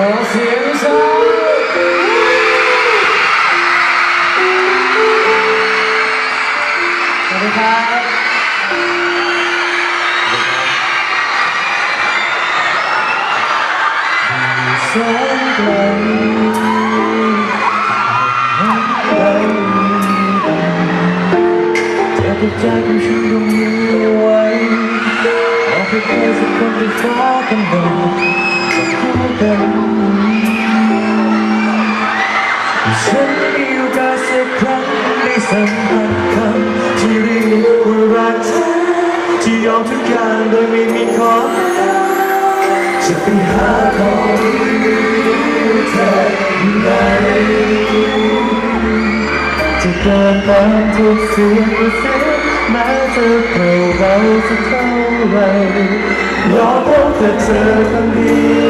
ขอเสียงสักสวัสดีครับแสนไกลเธอติดใจของฉันตรงนี้ไว้บอกให้ใครสักคนที่ฟ้ากำหนดจะคู่ กันฉันมีโอกาสสักครั้งได้สัมผัสคำที่เรียกว่ารักเธอที่ยอมทุกอย่างโดยไม่มีขอจะไปหาของเธออยู่ไหนจะเดินตามทุกเสียงกระซิบแม้จะเก่าเบาสักเท่าไหรรอพบแต่เธอคนเดียว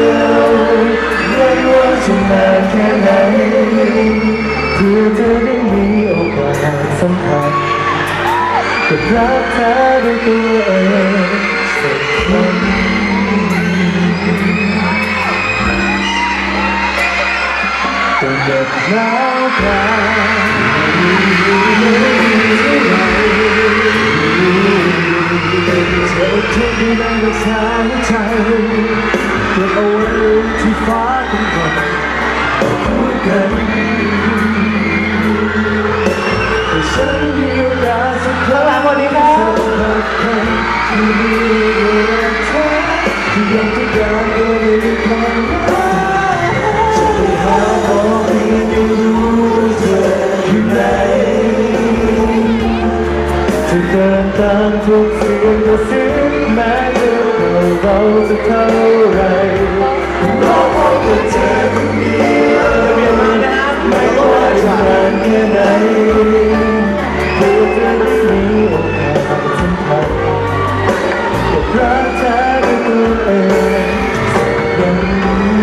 รักเธอด้วยตัวเองสักครั้งจนเด็กแล้วกลายเธอทุกที่นั่งรักษาหัวใจเก็บเอาไว้ที่ฟ้าเป็นกฎคู่กันฉัน มีโอกาสสักครั้งหลังวันนี้ครับที่มีรักเธองทุกอย่างก็ไม่มีความรักจะไปหาของที่ไม่รู้เธออยู่ไหนจะเดินตามทุกเสียงกระซิบแม้จะเบาๆสักเท่าไรรอพบกับเธอคนเสั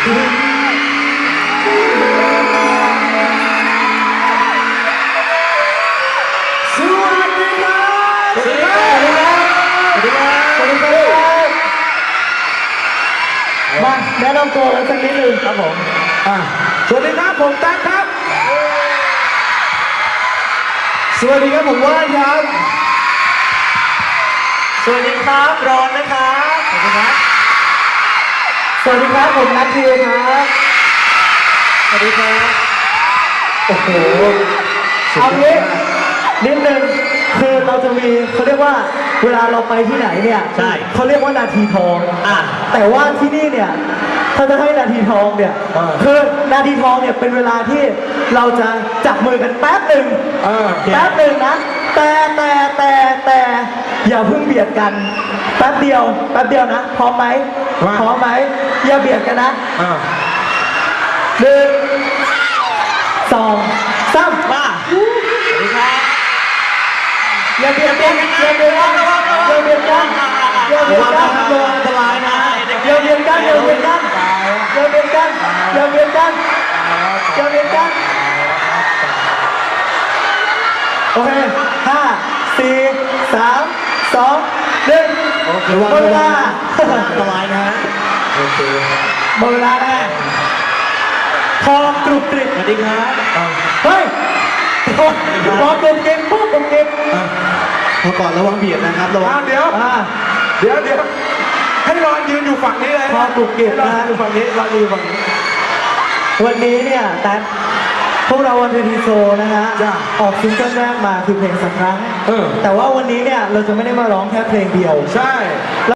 สวัสดีครับ สวัสดีครับ สวัสดีครับ สวัสดีครับมาแนะนำตัวกันสักนิดหนึงครับผมอะสวัสดีครับผมตั๊กครับ สวัสดีครับผมว่านครับ สวัสดีครับรอนนะครับ สวัสดีครับ สวัสดีครับผมนัททิวครับสวัสดีครับโอ้โหเอางี้นิดนึงคือเราจะมีเขาเรียกว่าเวลาเราไปที่ไหนเนี่ยใช่เขาเรียกว่านาทีทองอะแต่ว่าที่นี่เนี่ยถ้าจะให้นาทีทองเนี่ยอ่าคือนาทีทองเนี่ยเป็นเวลาที่เราจะจับมือกันแป๊บหนึ่งเออโอเค แป๊บหนึ่งนะแต่แต่แต่แต่ อย่าเพิ่งเบียดกัน แป๊บเดียว แป๊บเดียวนะ พร้อมไหมว่า พร้อมไหมอย่าเบียดกันนะอะหนึ่งสองสามมาสวัสดีครับอย่าเบียดกันอย่าเบียดกันอย่าเบียดกันอย่าเบียดกันระวังอันตรายนะอย่าเบียดกันอย่าเบียดกันอย่าเบียดกันอย่าเบียดกันอย่าเบียดกันเคห้าสี่สาม สองหนึ่งเคหมดเวลาสบายนะฮะโอเคหมดเวลานะทองกรุบกริบสวัสดีครับเฮ้ยทองทองกรุบกริบทองกรุบกริบพอก่อนระวังเบียดนะครับระวังเดี๋ยวเดี๋ยวเดี๋ยวให้รอนยืนอยู่ฝั่งนี้เลยพอปลุกเก็บนะอยู่ฝั่งนี้รอนอยู่ฝั่งนี้วันนี้เนี่ยแต่ พวกเราวันทีโชว์นะฮะจ้ะออกซิงเกิลแรกมาคือเพลงสักครั้ง เออ แต่ว่าวันนี้เนี่ยเราจะไม่ได้มาร้องแค่เพลงเดียว ใช่